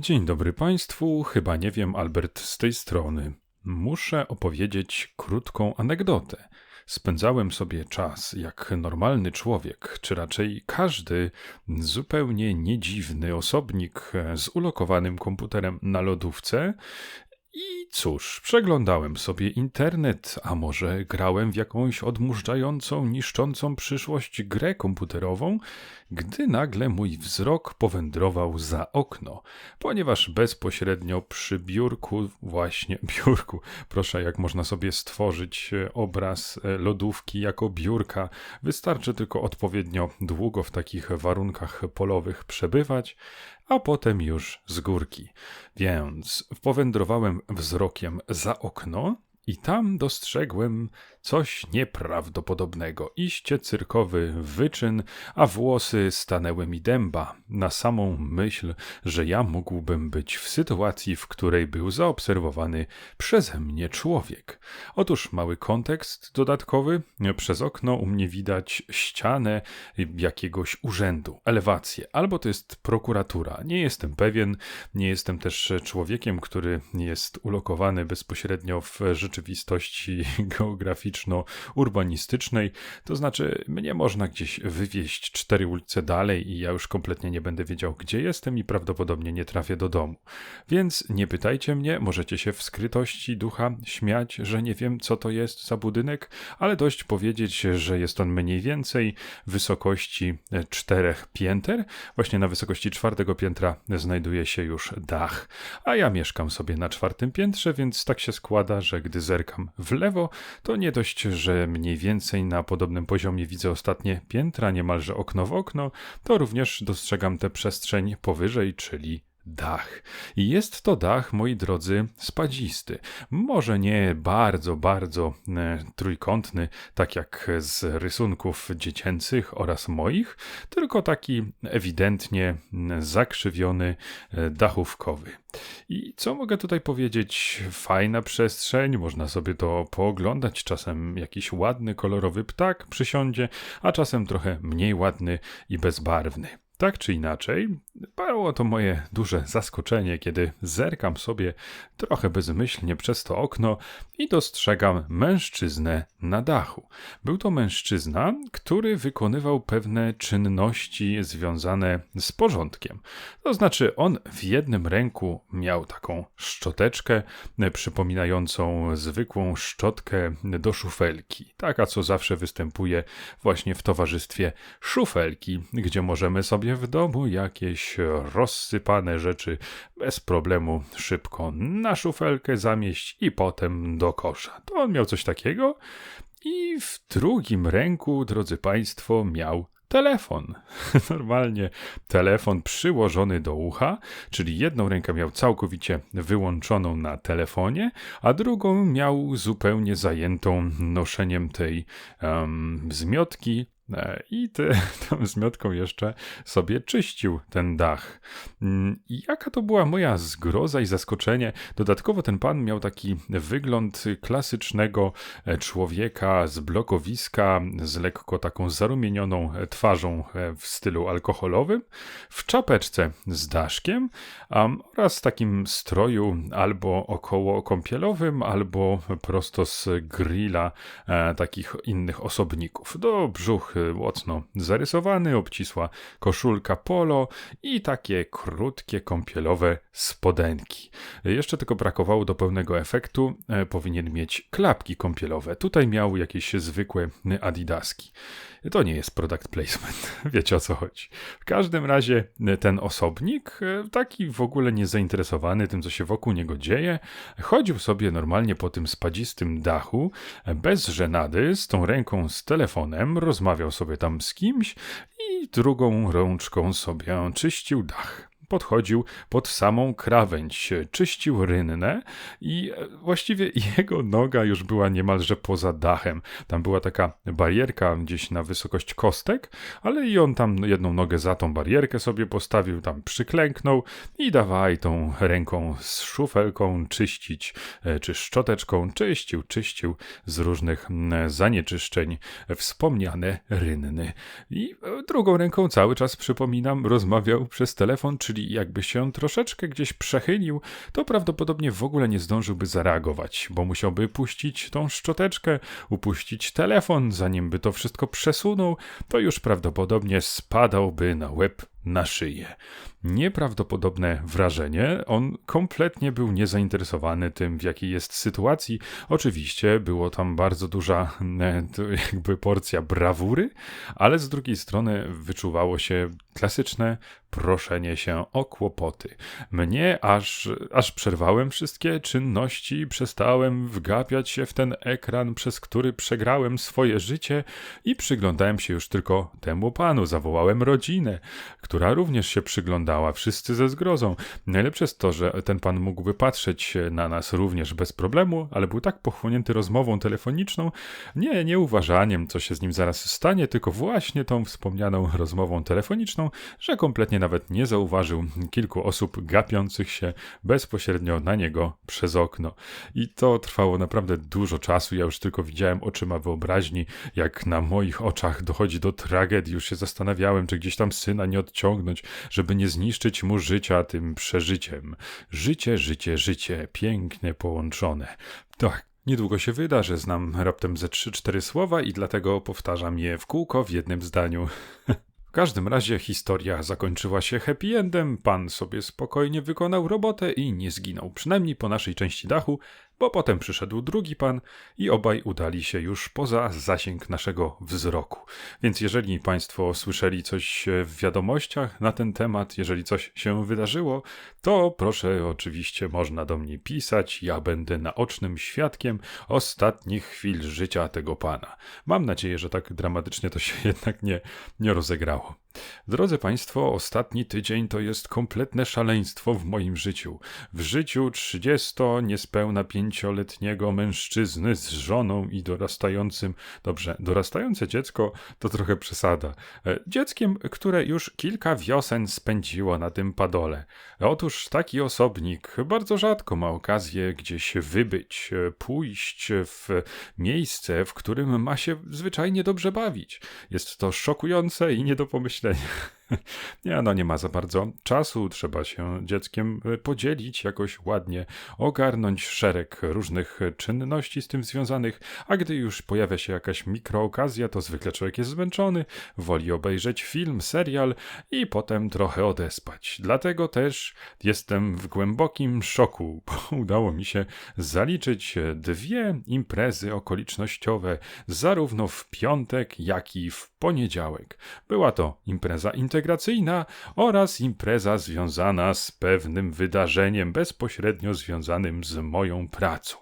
Dzień dobry Państwu, chyba nie wiem, Albert z tej strony. Muszę opowiedzieć krótką anegdotę. Spędzałem sobie czas jak normalny człowiek, czy raczej każdy zupełnie niedziwny osobnik z ulokowanym komputerem na lodówce i cóż, przeglądałem sobie internet, a może grałem w jakąś odmurzającą, niszczącą przyszłość grę komputerową, gdy nagle mój wzrok powędrował za okno, ponieważ bezpośrednio przy biurku, właśnie biurku, proszę, jak można sobie stworzyć e, obraz e, lodówki jako biurka, wystarczy tylko odpowiednio długo w takich warunkach polowych przebywać, a potem już z górki. Więc powędrowałem wzrokiem za okno i tam dostrzegłem Coś nieprawdopodobnego. Iście cyrkowy wyczyn, a włosy stanęły mi dęba na samą myśl, że ja mógłbym być w sytuacji, w której był zaobserwowany przeze mnie człowiek. Otóż mały kontekst dodatkowy. Przez okno u mnie widać ścianę jakiegoś urzędu, elewację, albo to jest prokuratura. Nie jestem pewien, nie jestem też człowiekiem, który jest ulokowany bezpośrednio w rzeczywistości geograficznej urbanistycznej to znaczy mnie można gdzieś wywieźć cztery ulice dalej i ja już kompletnie nie będę wiedział, gdzie jestem i prawdopodobnie nie trafię do domu. Więc nie pytajcie mnie, możecie się w skrytości ducha śmiać, że nie wiem, co to jest za budynek, ale dość powiedzieć, że jest on mniej więcej wysokości czterech pięter. Właśnie na wysokości czwartego piętra znajduje się już dach, a ja mieszkam sobie na czwartym piętrze, więc tak się składa, że gdy zerkam w lewo, to nie że mniej więcej na podobnym poziomie widzę ostatnie piętra, niemalże okno w okno, to również dostrzegam tę przestrzeń powyżej, czyli dach. I jest to dach, moi drodzy, spadzisty. Może nie bardzo, bardzo e, trójkątny, tak jak z rysunków dziecięcych oraz moich, tylko taki ewidentnie zakrzywiony, e, dachówkowy. I co mogę tutaj powiedzieć? Fajna przestrzeń, można sobie to pooglądać. Czasem jakiś ładny, kolorowy ptak przysiądzie, a czasem trochę mniej ładny i bezbarwny. Tak czy inaczej, było to moje duże zaskoczenie, kiedy zerkam sobie trochę bezmyślnie przez to okno i dostrzegam mężczyznę na dachu. Był to mężczyzna, który wykonywał pewne czynności związane z porządkiem. To znaczy, on w jednym ręku miał taką szczoteczkę przypominającą zwykłą szczotkę do szufelki. Taka, co zawsze występuje właśnie w towarzystwie szufelki, gdzie możemy sobie sobie w domu jakieś rozsypane rzeczy bez problemu szybko na szufelkę zamieść i potem do kosza. To on miał coś takiego i w drugim ręku, drodzy Państwo, miał telefon. Normalnie telefon przyłożony do ucha, czyli jedną rękę miał całkowicie wyłączoną na telefonie, a drugą miał zupełnie zajętą noszeniem tej um, zmiotki I ty, tą zmiotką jeszcze sobie czyścił ten dach. Mm, I jaka to była moja zgroza i zaskoczenie. Dodatkowo ten pan miał taki wygląd klasycznego e, człowieka z blokowiska, z lekko taką zarumienioną e, twarzą w stylu alkoholowym, w czapeczce z daszkiem um, oraz takim stroju albo około kąpielowym, albo prosto z grilla e, takich innych osobników. Do brzuch mocno zarysowany, obcisła koszulka polo i takie krótkie kąpielowe spodenki. Jeszcze tylko brakowało do pełnego efektu, e, powinien mieć klapki kąpielowe. Tutaj miał jakieś zwykłe adidaski. To nie jest product placement, wiecie o co chodzi. W każdym razie e, ten osobnik, e, taki w ogóle niezainteresowany tym, co się wokół niego dzieje, chodził sobie normalnie po tym spadzistym dachu, bez żenady, z tą ręką z telefonem, rozmawiał sobie tam z kimś i drugą rączką sobie czyścił dach podchodził pod samą krawędź, czyścił rynnę i e, właściwie jego noga już była niemalże poza dachem. Tam była taka barierka gdzieś na wysokość kostek, ale i on tam jedną nogę za tą barierkę sobie postawił, tam przyklęknął i dawaj tą ręką z szufelką czyścić, e, czy szczoteczką czyścił, czyścił z różnych zanieczyszczeń wspomniane rynny. I e, drugą ręką cały czas, przypominam, rozmawiał przez telefon, czyli czyli jakby się troszeczkę gdzieś przechylił, to prawdopodobnie w ogóle nie zdążyłby zareagować, bo musiałby puścić tą szczoteczkę, upuścić telefon, zanim by to wszystko przesunął, to już prawdopodobnie spadałby na łeb na szyję. Nieprawdopodobne wrażenie. On kompletnie był niezainteresowany tym, w jakiej jest sytuacji. Oczywiście było tam bardzo duża e, jakby porcja brawury, ale z drugiej strony wyczuwało się klasyczne proszenie się o kłopoty. Mnie aż, aż przerwałem wszystkie czynności, przestałem wgapiać się w ten ekran, przez który przegrałem swoje życie i przyglądałem się już tylko temu panu. Zawołałem rodzinę, która również się przyglądała, wszyscy ze zgrozą. Najlepsze jest to, że ten pan mógłby patrzeć na nas również bez problemu, ale był tak pochłonięty rozmową telefoniczną, nie, nie uważaniem, co się z nim zaraz stanie, tylko właśnie tą wspomnianą rozmową telefoniczną, że kompletnie nawet nie zauważył kilku osób gapiących się bezpośrednio na niego przez okno. I to trwało naprawdę dużo czasu. Ja już tylko widziałem oczyma wyobraźni, jak na moich oczach dochodzi do tragedii. Już się zastanawiałem, czy gdzieś tam syna nie odciągnąć, żeby nie zniszczyć mu życia tym przeżyciem. Życie, życie, życie, pięknie połączone. Tak, Niedługo się wyda, że znam raptem ze 3-4 słowa i dlatego powtarzam je w kółko w jednym zdaniu. W każdym razie historia zakończyła się happy endem, pan sobie spokojnie wykonał robotę i nie zginął, przynajmniej po naszej części dachu, bo potem przyszedł drugi pan i obaj udali się już poza zasięg naszego wzroku. Więc jeżeli Państwo słyszeli coś w wiadomościach na ten temat, jeżeli coś się wydarzyło, to proszę, oczywiście można do mnie pisać. Ja będę naocznym świadkiem ostatnich chwil życia tego pana. Mam nadzieję, że tak dramatycznie to się jednak nie, nie rozegrało. Drodzy Państwo, ostatni tydzień to jest kompletne szaleństwo w moim życiu. W życiu 30 niespełna pięcioletniego mężczyzny z żoną i dorastającym, dobrze, dorastające dziecko to trochę przesada. E, dzieckiem, które już kilka wiosen spędziło na tym padole. Otóż taki osobnik bardzo rzadko ma okazję gdzieś wybyć, e, pójść w miejsce, w którym ma się zwyczajnie dobrze bawić. Jest to szokujące i nie do pomyślenia nie, no nie ma za bardzo czasu, trzeba się dzieckiem e, podzielić, jakoś ładnie ogarnąć szereg różnych czynności z tym związanych, a gdy już pojawia się jakaś mikrookazja, to zwykle człowiek jest zmęczony, woli obejrzeć film, serial i potem trochę odespać. Dlatego też jestem w głębokim szoku, bo udało mi się zaliczyć dwie imprezy okolicznościowe, zarówno w piątek, jak i w poniedziałek. Była to impreza integracyjna oraz impreza związana z pewnym wydarzeniem bezpośrednio związanym z moją pracą.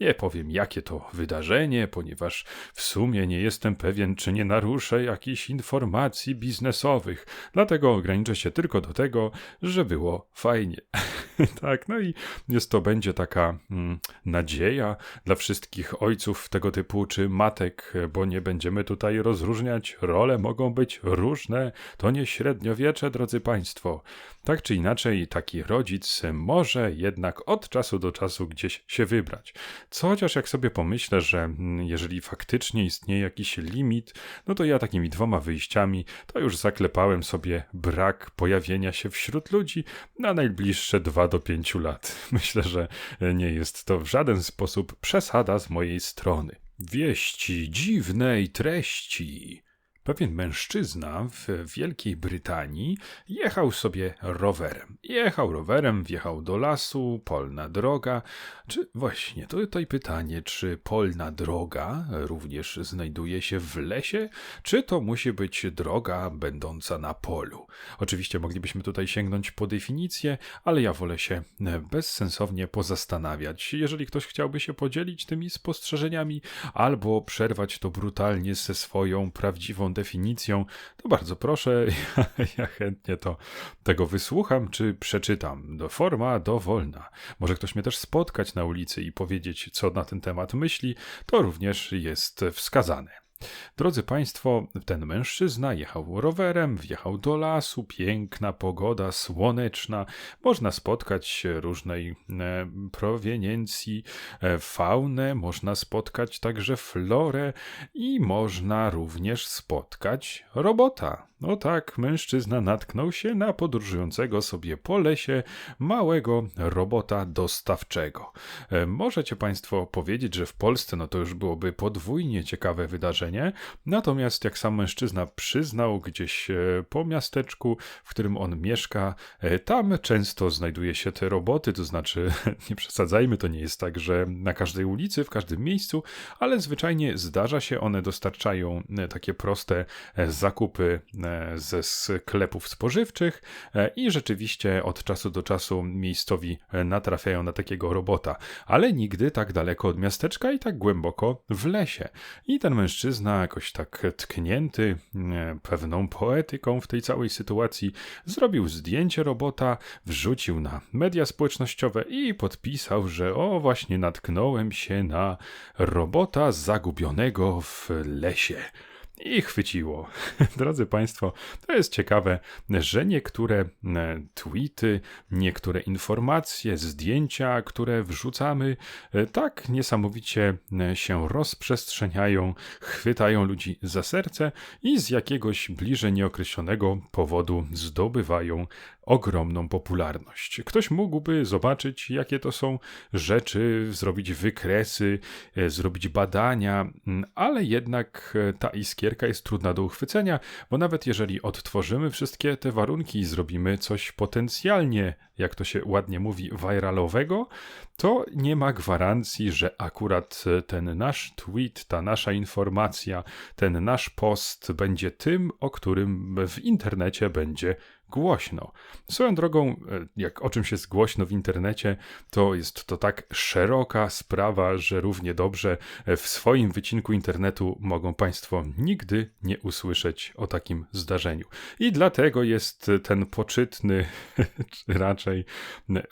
Nie powiem, jakie to wydarzenie, ponieważ w sumie nie jestem pewien, czy nie naruszę jakichś informacji biznesowych, dlatego ograniczę się tylko do tego, że było fajnie. tak, no i jest to będzie taka mm, nadzieja dla wszystkich ojców tego typu czy matek, bo nie będziemy tutaj rozróżniać. Role mogą być różne, to nie średniowiecze, drodzy Państwo. Tak czy inaczej, taki rodzic może jednak od czasu do czasu gdzieś się wybrać. Co chociaż jak sobie pomyślę, że mm, jeżeli faktycznie istnieje jakiś limit, no to ja takimi dwoma wyjściami to już zaklepałem sobie brak pojawienia się wśród ludzi na najbliższe 2 do 5 lat. Myślę, że nie jest to w żaden sposób przesada z mojej strony. Wieści dziwnej treści. Pewien mężczyzna w Wielkiej Brytanii jechał sobie rowerem. Jechał rowerem, wjechał do lasu, polna droga. Czy właśnie, to tutaj pytanie, czy polna droga również znajduje się w lesie, czy to musi być droga będąca na polu? Oczywiście moglibyśmy tutaj sięgnąć po definicję, ale ja wolę się bezsensownie pozastanawiać. Jeżeli ktoś chciałby się podzielić tymi spostrzeżeniami, albo przerwać to brutalnie ze swoją prawdziwą definicją, to bardzo proszę, ja, ja chętnie to tego wysłucham czy przeczytam. Forma dowolna. Może ktoś mnie też spotkać na ulicy i powiedzieć, co na ten temat myśli, to również jest wskazane. Drodzy Państwo, ten mężczyzna jechał rowerem, wjechał do lasu, piękna pogoda, słoneczna. Można spotkać różnej e, proweniencji e, faunę, można spotkać także florę i można również spotkać robota. No tak, mężczyzna natknął się na podróżującego sobie po lesie małego robota dostawczego. E, możecie Państwo powiedzieć, że w Polsce no to już byłoby podwójnie ciekawe wydarzenie, natomiast jak sam mężczyzna przyznał gdzieś e, po miasteczku, w którym on mieszka, e, tam często znajduje się te roboty, to znaczy nie przesadzajmy, to nie jest tak, że na każdej ulicy, w każdym miejscu, ale zwyczajnie zdarza się, one dostarczają takie proste zakupy ze sklepów spożywczych e, i rzeczywiście od czasu do czasu miejscowi e, natrafiają na takiego robota, ale nigdy tak daleko od miasteczka i tak głęboko w lesie. I ten mężczyzna, jakoś tak tknięty pewną poetyką w tej całej sytuacji, zrobił zdjęcie robota, wrzucił na media społecznościowe i podpisał, że o właśnie natknąłem się na robota zagubionego w lesie. I chwyciło. Drodzy Państwo, to jest ciekawe, że niektóre e, tweety, niektóre informacje, zdjęcia, które wrzucamy, e, tak niesamowicie e, się rozprzestrzeniają, chwytają ludzi za serce i z jakiegoś bliżej nieokreślonego powodu zdobywają ogromną popularność. Ktoś mógłby zobaczyć, jakie to są rzeczy, zrobić wykresy, e, zrobić badania, ale jednak e, ta iskierka jest trudna do uchwycenia, bo nawet jeżeli odtworzymy wszystkie te warunki i zrobimy coś potencjalnie, jak to się ładnie mówi, viralowego, to nie ma gwarancji, że akurat e, ten nasz tweet, ta nasza informacja, ten nasz post będzie tym, o którym w internecie będzie głośno. Swoją drogą, e, jak o czymś jest głośno w internecie, to jest to tak szeroka sprawa, że równie dobrze e, w swoim wycinku internetu mogą Państwo nigdy nie usłyszeć o takim zdarzeniu. I dlatego jest ten poczytny, czy raczej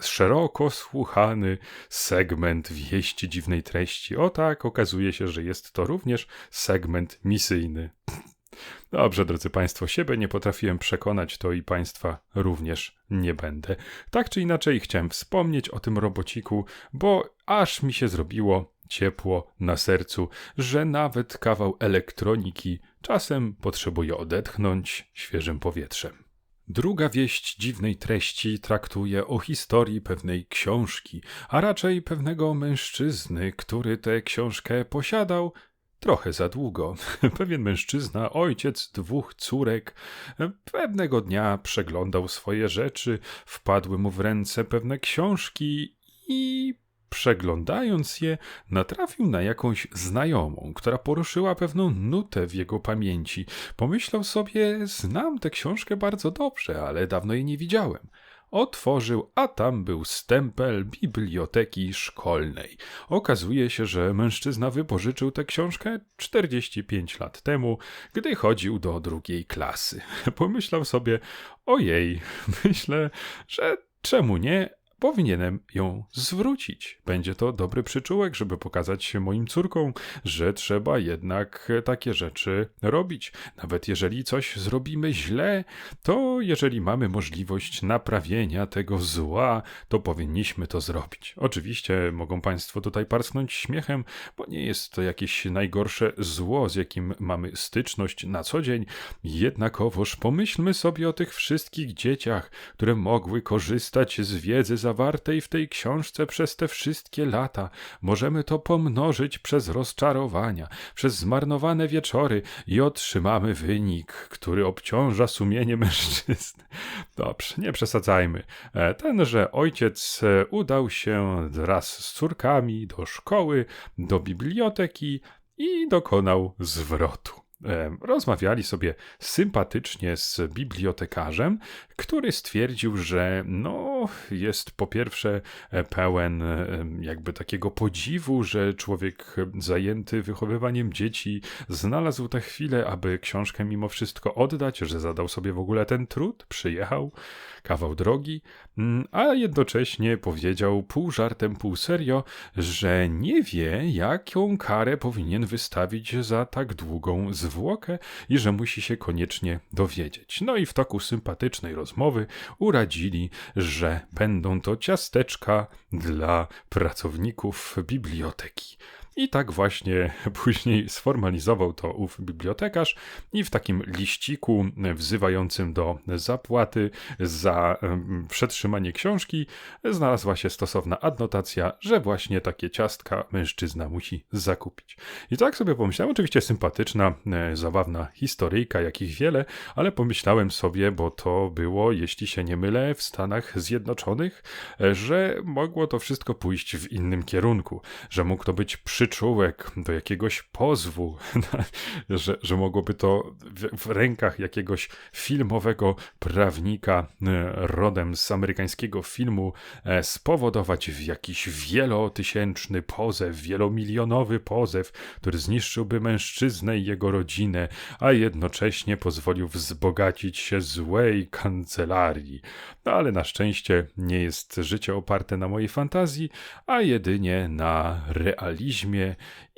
szeroko słuchany segment wieści dziwnej treści. O tak, okazuje się, że jest to również segment misyjny. Dobrze, drodzy Państwo, siebie nie potrafiłem przekonać, to i Państwa również nie będę. Tak czy inaczej, chciałem wspomnieć o tym robociku, bo aż mi się zrobiło ciepło na sercu, że nawet kawał elektroniki czasem potrzebuje odetchnąć świeżym powietrzem. Druga wieść dziwnej treści traktuje o historii pewnej książki, a raczej pewnego mężczyzny, który tę książkę posiadał trochę za długo. Pewien mężczyzna, ojciec dwóch córek, pewnego dnia przeglądał swoje rzeczy, wpadły mu w ręce pewne książki i przeglądając je, natrafił na jakąś znajomą, która poruszyła pewną nutę w jego pamięci. Pomyślał sobie, znam tę książkę bardzo dobrze, ale dawno jej nie widziałem. Otworzył, a tam był stempel biblioteki szkolnej. Okazuje się, że mężczyzna wypożyczył tę książkę 45 lat temu, gdy chodził do drugiej klasy. Pomyślał sobie, ojej, myślę, że czemu nie, powinienem ją zwrócić. Będzie to dobry przyczółek, żeby pokazać moim córkom, że trzeba jednak takie rzeczy robić. Nawet jeżeli coś zrobimy źle, to jeżeli mamy możliwość naprawienia tego zła, to powinniśmy to zrobić. Oczywiście mogą Państwo tutaj parsknąć śmiechem, bo nie jest to jakieś najgorsze zło, z jakim mamy styczność na co dzień. Jednakowoż pomyślmy sobie o tych wszystkich dzieciach, które mogły korzystać z wiedzy zawartej w tej książce przez te wszystkie lata. Możemy to pomnożyć przez rozczarowania, przez zmarnowane wieczory i otrzymamy wynik, który obciąża sumienie mężczyzny. Dobrze, nie przesadzajmy. E, tenże ojciec e, udał się wraz z córkami do szkoły, do biblioteki i dokonał zwrotu. E, rozmawiali sobie sympatycznie z bibliotekarzem, który stwierdził, że no, jest po pierwsze e, pełen e, jakby takiego podziwu, że człowiek zajęty wychowywaniem dzieci znalazł tę chwilę, aby książkę mimo wszystko oddać, że zadał sobie w ogóle ten trud, przyjechał kawał drogi, mm, a jednocześnie powiedział pół żartem, pół serio, że nie wie, jaką karę powinien wystawić za tak długą zwłokę i że musi się koniecznie dowiedzieć. No i w toku sympatycznej rozmowy uradzili, że będą to ciasteczka dla pracowników biblioteki. I tak właśnie później sformalizował to ów bibliotekarz i w takim liściku wzywającym do zapłaty za przetrzymanie książki znalazła się stosowna adnotacja, że właśnie takie ciastka mężczyzna musi zakupić. I tak sobie pomyślałem, oczywiście sympatyczna, e, zabawna historyjka, jakich wiele, ale pomyślałem sobie, bo to było, jeśli się nie mylę, w Stanach Zjednoczonych, e, że mogło to wszystko pójść w innym kierunku, że mógł to być przy przyczółek do jakiegoś pozwu, że, że mogłoby to w, w, rękach jakiegoś filmowego prawnika e, rodem z amerykańskiego filmu e, spowodować w jakiś wielotysięczny pozew, wielomilionowy pozew, który zniszczyłby mężczyznę i jego rodzinę, a jednocześnie pozwolił wzbogacić się złej kancelarii. No ale na szczęście nie jest życie oparte na mojej fantazji, a jedynie na realizmie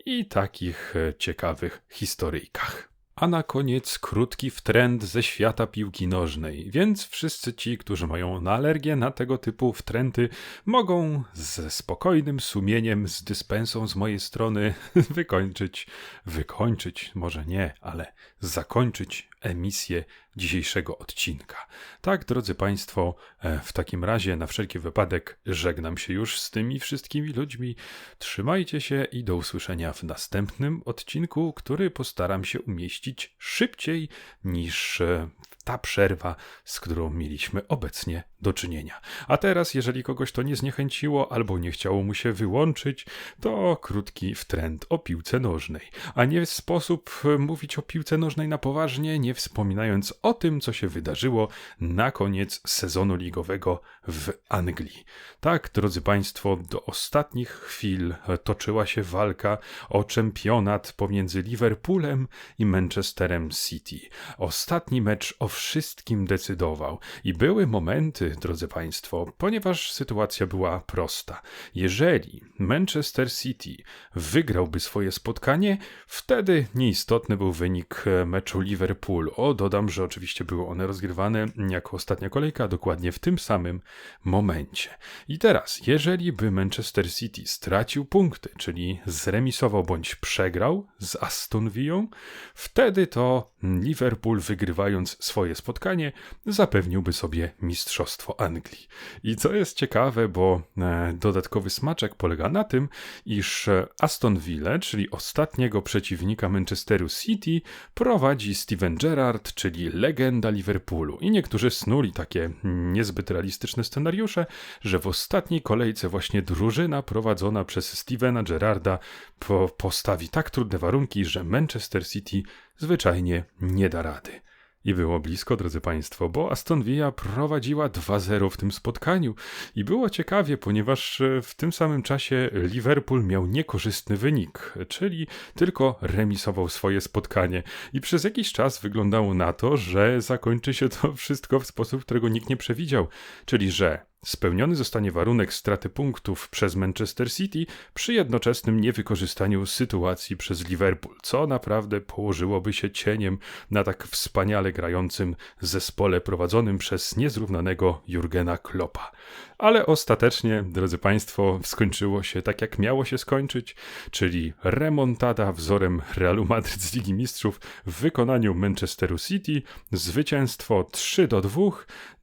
i takich e, ciekawych historyjkach. A na koniec krótki wtrend ze świata piłki nożnej, więc wszyscy ci, którzy mają alergię na tego typu wtręty, mogą ze spokojnym sumieniem, z dyspensą z mojej strony wykończyć, wykończyć, może nie, ale zakończyć emisję dzisiejszego odcinka. Tak, drodzy Państwo, e, w takim razie na wszelki wypadek żegnam się już z tymi wszystkimi ludźmi. Trzymajcie się i do usłyszenia w następnym odcinku, który postaram się umieścić szybciej niż e, ta przerwa, z którą mieliśmy obecnie do czynienia. A teraz, jeżeli kogoś to nie zniechęciło albo nie chciało mu się wyłączyć, to krótki wtręt o piłce nożnej. A nie sposób e, mówić o piłce nożnej na poważnie, nie wspominając o tym, co się wydarzyło na koniec sezonu ligowego w Anglii. Tak, drodzy Państwo, do ostatnich chwil toczyła się walka o czempionat pomiędzy Liverpoolem i Manchesterem City. Ostatni mecz o wszystkim decydował i były momenty, drodzy Państwo, ponieważ sytuacja była prosta. Jeżeli Manchester City wygrałby swoje spotkanie, wtedy nieistotny był wynik meczu Liverpoolu. O, dodam, że oczywiście były one rozgrywane jako ostatnia kolejka, dokładnie w tym samym momencie. I teraz, jeżeli by Manchester City stracił punkty, czyli zremisował bądź przegrał z Aston Villą, wtedy to Liverpool wygrywając swoje spotkanie zapewniłby sobie mistrzostwo Anglii. I co jest ciekawe, bo e, dodatkowy smaczek polega na tym, iż Aston Villa, czyli ostatniego przeciwnika Manchesteru City, prowadzi Steven Gerrard, czyli legenda Liverpoolu. I niektórzy snuli takie niezbyt realistyczne scenariusze, że w ostatniej kolejce właśnie drużyna prowadzona przez Stevena Gerrarda po postawi tak trudne warunki, że Manchester City zwyczajnie nie da rady. I było blisko, drodzy Państwo, bo Aston Villa prowadziła 2-0 w tym spotkaniu. I było ciekawie, ponieważ e, w tym samym czasie Liverpool miał niekorzystny wynik, czyli tylko remisował swoje spotkanie. I przez jakiś czas wyglądało na to, że zakończy się to wszystko w sposób, którego nikt nie przewidział. Czyli, że Spełniony zostanie warunek straty punktów przez Manchester City przy jednoczesnym niewykorzystaniu sytuacji przez Liverpool, co naprawdę położyłoby się cieniem na tak wspaniale grającym zespole prowadzonym przez niezrównanego Jurgena Kloppa. Ale ostatecznie, drodzy Państwo, skończyło się tak, jak miało się skończyć, czyli remontada wzorem Realu Madryt z Ligi Mistrzów w wykonaniu Manchesteru City, zwycięstwo 3 do 2,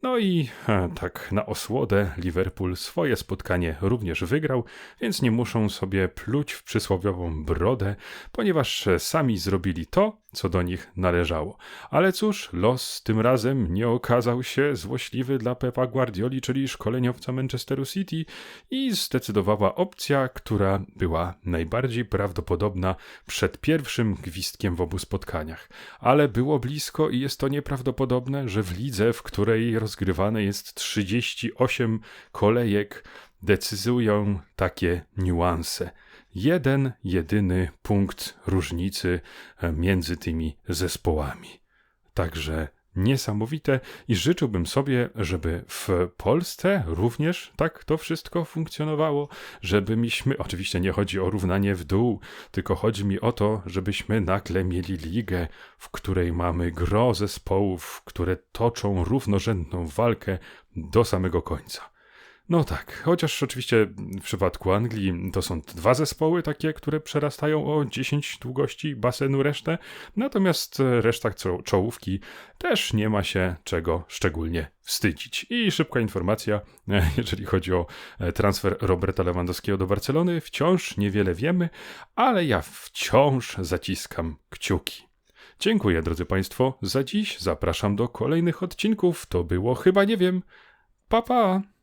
no i e, tak na osłodę Liverpool swoje spotkanie również wygrał, więc nie muszą sobie pluć w przysłowiową brodę, ponieważ sami zrobili to, co do nich należało. Ale cóż, los tym razem nie okazał się złośliwy dla Pepa Guardioli, czyli szkoleniowca Manchesteru City i zdecydowała opcja, która była najbardziej prawdopodobna przed pierwszym gwizdkiem w obu spotkaniach. Ale było blisko i jest to nieprawdopodobne, że w lidze, w której rozgrywane jest 38 kolejek, decydują takie niuanse. Jeden, jedyny punkt różnicy e, między tymi zespołami. Także niesamowite i życzyłbym sobie, żeby w Polsce również tak to wszystko funkcjonowało, żeby miśmy, oczywiście nie chodzi o równanie w dół, tylko chodzi mi o to, żebyśmy nagle mieli ligę, w której mamy gro zespołów, które toczą równorzędną walkę do samego końca. No tak, chociaż oczywiście w przypadku Anglii to są dwa zespoły takie, które przerastają o 10 długości basenu resztę, natomiast reszta czo- czołówki też nie ma się czego szczególnie wstydzić. I szybka informacja, jeżeli chodzi o e, transfer Roberta Lewandowskiego do Barcelony, wciąż niewiele wiemy, ale ja wciąż zaciskam kciuki. Dziękuję, drodzy Państwo, za dziś. Zapraszam do kolejnych odcinków. To było chyba nie wiem. Pa, pa!